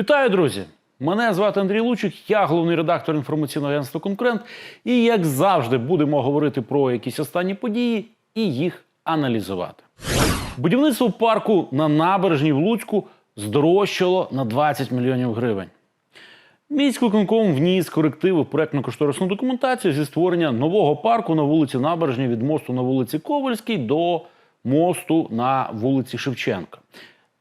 Вітаю, друзі! Мене звати Андрій Лучик, я головний редактор інформаційного агентства Конкурент. І як завжди будемо говорити про якісь останні події і їх аналізувати. Будівництво парку на набережній в Луцьку здорожчало на 20 мільйонів гривень. Міськвиконком вніс корективи в проектно-кошторисну документацію зі створення нового парку на вулиці Набережній від мосту на вулиці Ковальській до мосту на вулиці Шевченка.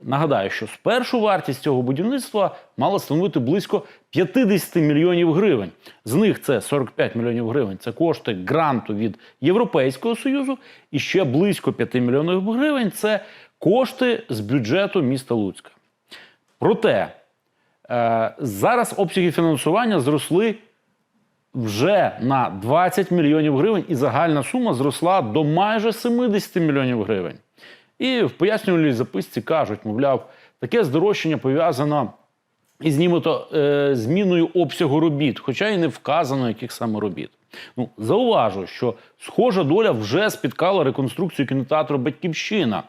Нагадаю, що спершу вартість цього будівництва мала становити близько 50 мільйонів гривень. З них це 45 мільйонів гривень. Це кошти гранту від Європейського союзу, і ще близько 5 мільйонів гривень це кошти з бюджету міста Луцька. Проте е, зараз обсяги фінансування зросли вже на 20 мільйонів гривень, і загальна сума зросла до майже 70 мільйонів гривень. І в пояснювальній записці кажуть, мовляв, таке здорожчання пов'язано із нібито е, зміною обсягу робіт, хоча й не вказано, яких саме робіт. Ну, зауважу, що схожа доля вже спіткала реконструкцію кінотеатру Батьківщина.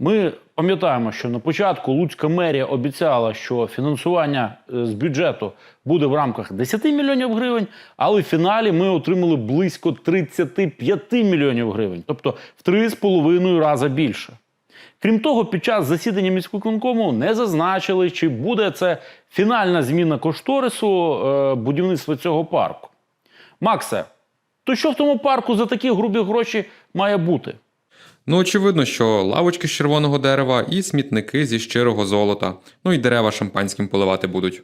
Ми пам'ятаємо, що на початку Луцька мерія обіцяла, що фінансування е, з бюджету буде в рамках 10 мільйонів гривень, але в фіналі ми отримали близько 35 мільйонів гривень, тобто в 3,5 рази більше. Крім того, під час засідання міськвиконкому не зазначили, чи буде це фінальна зміна кошторису е, будівництва цього парку. Максе, то що в тому парку за такі грубі гроші має бути? Ну, очевидно, що лавочки з червоного дерева і смітники зі щирого золота. Ну і дерева шампанським поливати будуть.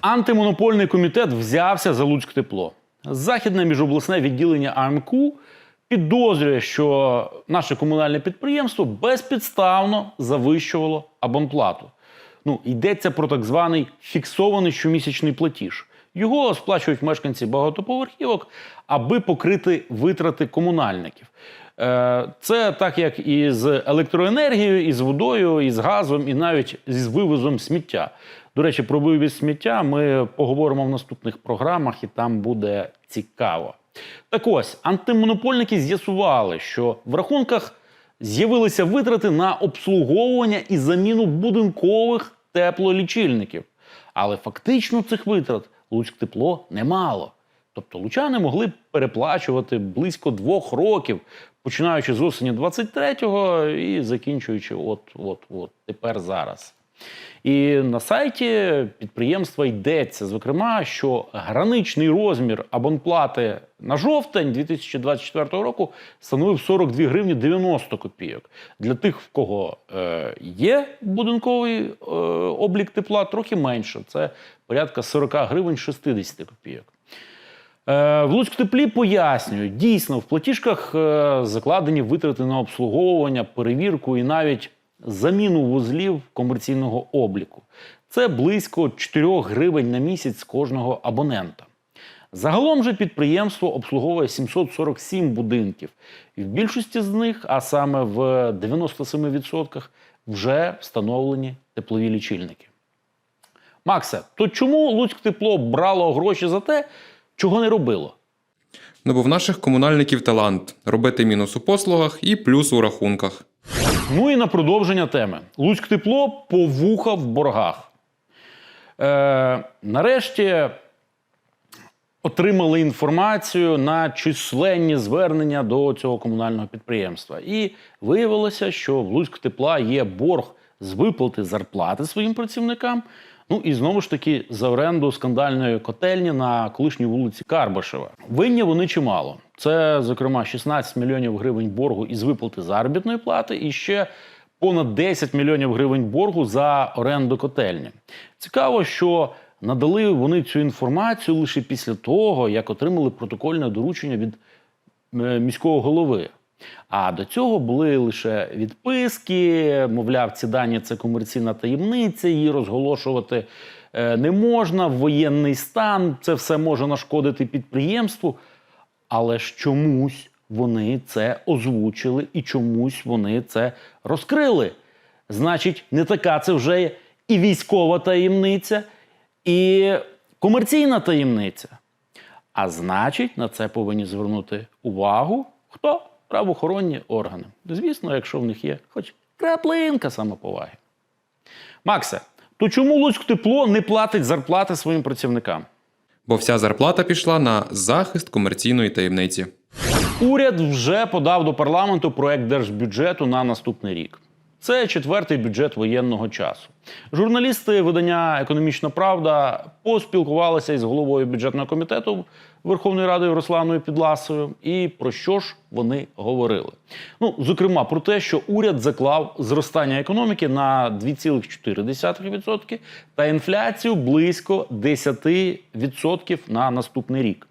Антимонопольний комітет взявся за Луцьк тепло. Західне міжобласне відділення АМКУ підозрює, що наше комунальне підприємство безпідставно завищувало абонплату. Ну, йдеться про так званий фіксований щомісячний платіж. Його сплачують мешканці багатоповерхівок, аби покрити витрати комунальників. Е, Це так як і з електроенергією, і з водою, і з газом, і навіть з вивозом сміття. До речі, про вивіз сміття ми поговоримо в наступних програмах, і там буде цікаво. Так ось, антимонопольники з'ясували, що в рахунках з'явилися витрати на обслуговування і заміну будинкових теплолічильників. Але фактично цих витрат Луцьк тепло немало. Тобто лучани могли переплачувати близько двох років, починаючи з осені 23-го і закінчуючи от, от, от тепер зараз. І на сайті підприємства йдеться, зокрема, що граничний розмір абонплати на жовтень 2024 року становив 42 гривні 90 копійок. Для тих, в кого е, є будинковий е, облік тепла, трохи менше. Це порядка 40 гривень 60 копійок. Е, В Луцьк теплі пояснюють, дійсно, в платіжках е, закладені витрати на обслуговування, перевірку і навіть заміну вузлів комерційного обліку. Це близько 4 гривень на місяць з кожного абонента. Загалом же підприємство обслуговує 747 будинків, і в більшості з них, а саме в 97%, вже встановлені теплові лічильники. Максе, то чому Луцьк тепло брало гроші за те, чого не робило? Ну бо в наших комунальників талант робити мінус у послугах і плюс у рахунках. Ну і на продовження теми. Луцьк тепло повуха в боргах. Е, нарешті отримали інформацію на численні звернення до цього комунального підприємства. І виявилося, що в Луцьк тепла є борг з виплати зарплати своїм працівникам. Ну і знову ж таки за оренду скандальної котельні на колишній вулиці Карбашева. Винні вони чимало. Це, зокрема, 16 мільйонів гривень боргу із виплати заробітної плати і ще понад 10 мільйонів гривень боргу за оренду котельні. Цікаво, що надали вони цю інформацію лише після того, як отримали протокольне доручення від е, міського голови. А до цього були лише відписки, мовляв, ці дані це комерційна таємниця, її розголошувати е, не можна, воєнний стан, це все може нашкодити підприємству. Але ж чомусь вони це озвучили і чомусь вони це розкрили. Значить, не така це вже і військова таємниця, і комерційна таємниця. А значить, на це повинні звернути увагу хто? Правоохоронні органи. Звісно, якщо в них є хоч краплинка самоповаги. Максе, То чому Луцьк тепло не платить зарплати своїм працівникам? Бо вся зарплата пішла на захист комерційної таємниці. Уряд вже подав до парламенту проект держбюджету на наступний рік. Це четвертий бюджет воєнного часу. Журналісти видання Економічна Правда поспілкувалися із головою бюджетного комітету Верховної Ради Русланою Підласою. І про що ж вони говорили? Ну, зокрема, про те, що уряд заклав зростання економіки на 2,4% та інфляцію близько 10% на наступний рік.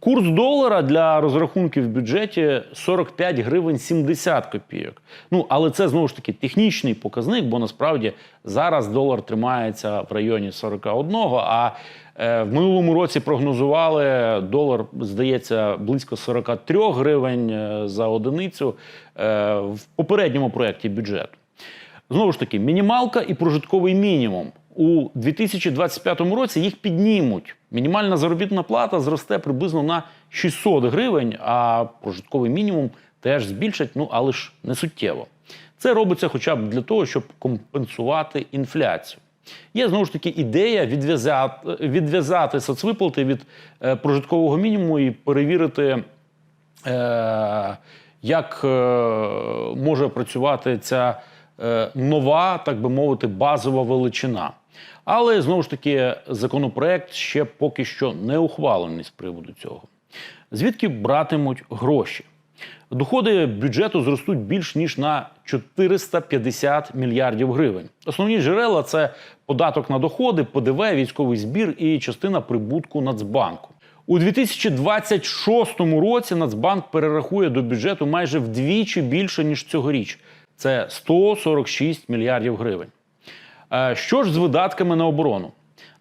Курс долара для розрахунків в бюджеті 45 гривень 70 копійок. Ну але це знову ж таки технічний показник, бо насправді зараз долар тримається в районі 41, а е, в минулому році прогнозували долар, здається, близько 43 гривень е, за одиницю е, в попередньому проєкті бюджету. Знову ж таки, мінімалка і прожитковий мінімум. У 2025 році їх піднімуть. Мінімальна заробітна плата зросте приблизно на 600 гривень, а прожитковий мінімум теж збільшать, ну але ж не суттєво. Це робиться хоча б для того, щоб компенсувати інфляцію. Є знову ж таки ідея відв'язати, відв'язати соцвиплати від е, прожиткового мінімуму і перевірити е, як е, може працювати ця е, нова, так би мовити, базова величина. Але знову ж таки, законопроект ще поки що не ухвалений з приводу цього. Звідки братимуть гроші? Доходи бюджету зростуть більш ніж на 450 мільярдів гривень. Основні джерела це податок на доходи, ПДВ, військовий збір і частина прибутку Нацбанку. У 2026 році Нацбанк перерахує до бюджету майже вдвічі більше ніж цьогоріч. Це 146 мільярдів гривень. Е, Що ж з видатками на оборону?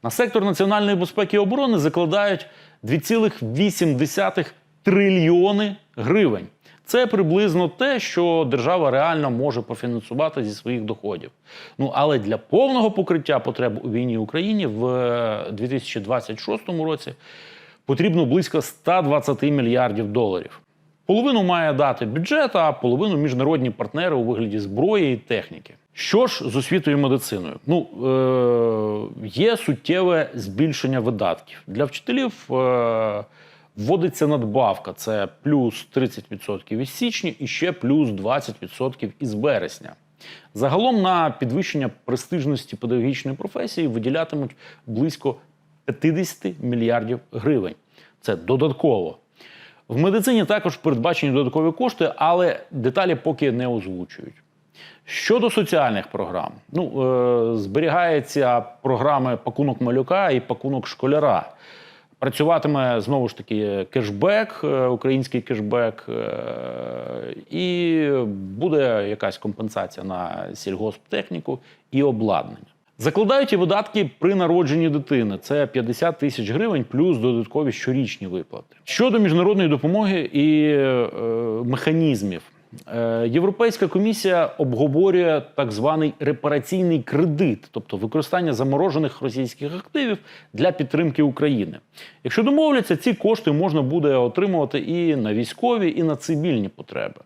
На сектор національної безпеки і оборони закладають 2,8 трильйони гривень. Це приблизно те, що держава реально може профінансувати зі своїх доходів. Ну але для повного покриття потреб у війні в Україні в е, 2026 році потрібно близько 120 мільярдів доларів. Половину має дати бюджет, а половину міжнародні партнери у вигляді зброї і техніки. Що ж з освітою і медициною? Ну е- є суттєве збільшення видатків для вчителів. Е- Вводиться надбавка, це плюс 30% із січня і ще плюс 20% із березня. Загалом на підвищення престижності педагогічної професії виділятимуть близько 50 мільярдів гривень. Це додатково. В медицині також передбачені додаткові кошти, але деталі поки не озвучують. Щодо соціальних програм, ну е, зберігається програми пакунок малюка і пакунок школяра. Працюватиме знову ж таки кешбек, е, український кешбек, е, і буде якась компенсація на сільгосптехніку і обладнання. Закладають і видатки при народженні дитини. Це 50 тисяч гривень плюс додаткові щорічні виплати. Щодо міжнародної допомоги і е, механізмів. Е, Європейська комісія обговорює так званий репараційний кредит, тобто використання заморожених російських активів для підтримки України. Якщо домовляться, ці кошти можна буде отримувати і на військові, і на цивільні потреби.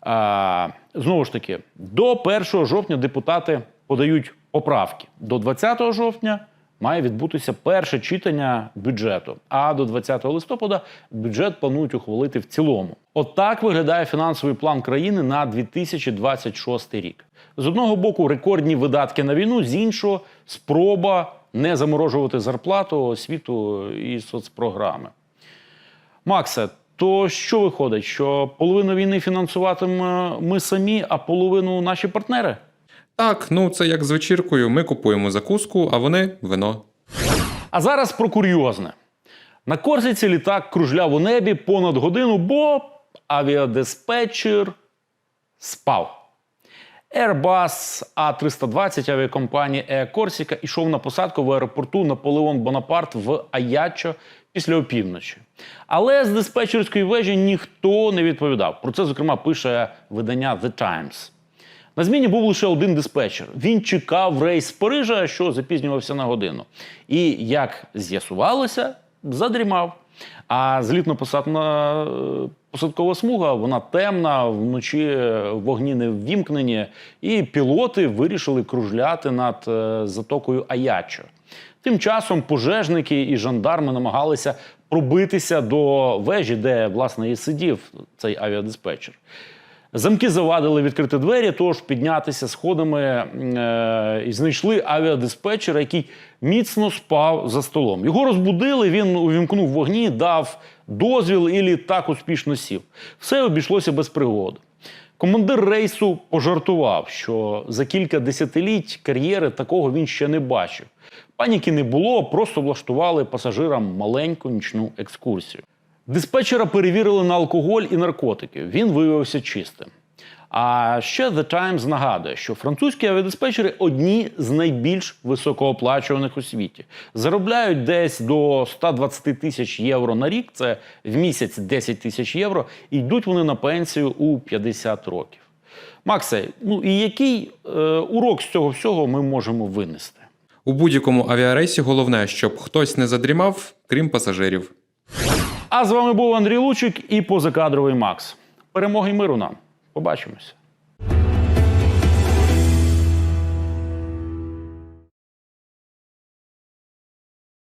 А, знову ж таки, до 1 жовтня депутати подають поправки. До 20 жовтня має відбутися перше читання бюджету. А до 20 листопада бюджет планують ухвалити в цілому. От виглядає фінансовий план країни на 2026 рік. З одного боку, рекордні видатки на війну, з іншого спроба не заморожувати зарплату, освіту і соцпрограми. Максе, то що виходить? Що половину війни фінансуватимемо ми самі, а половину наші партнери? Так, ну це як з вечіркою. Ми купуємо закуску, а вони вино. А зараз про курйозне. На Корсиці літак кружляв у небі понад годину, бо авіадиспетчер спав. Airbus A320 авіакомпанії Air Corsica ішов на посадку в аеропорту Наполеон Бонапарт в Аячо після опівночі. Але з диспетчерської вежі ніхто не відповідав. Про це, зокрема, пише видання The Times. На зміні був лише один диспетчер. Він чекав рейс з Парижа, що запізнювався на годину. І, як з'ясувалося, задрімав. А злітно-посадна посадкова смуга, вона темна, вночі вогні не ввімкнені, і пілоти вирішили кружляти над е, затокою Аячо. Тим часом пожежники і жандарми намагалися пробитися до вежі, де власне і сидів цей авіадиспетчер. Замки завадили відкрити двері, тож піднятися сходами е, і знайшли авіадиспетчера, який міцно спав за столом. Його розбудили, він увімкнув вогні, дав дозвіл і літак успішно сів. Все обійшлося без пригод. Командир рейсу пожартував, що за кілька десятиліть кар'єри такого він ще не бачив. Паніки не було, просто влаштували пасажирам маленьку нічну екскурсію. Диспетчера перевірили на алкоголь і наркотики. Він виявився чистим. А ще The Times нагадує, що французькі авіадиспетчери одні з найбільш високооплачуваних у світі. Заробляють десь до 120 тисяч євро на рік, це в місяць 10 тисяч євро, і йдуть вони на пенсію у 50 років. Максе, ну і який е, урок з цього всього ми можемо винести? У будь-якому авіарейсі головне, щоб хтось не задрімав, крім пасажирів. А з вами був Андрій Лучик і позакадровий Макс. Перемоги миру нам. Побачимося.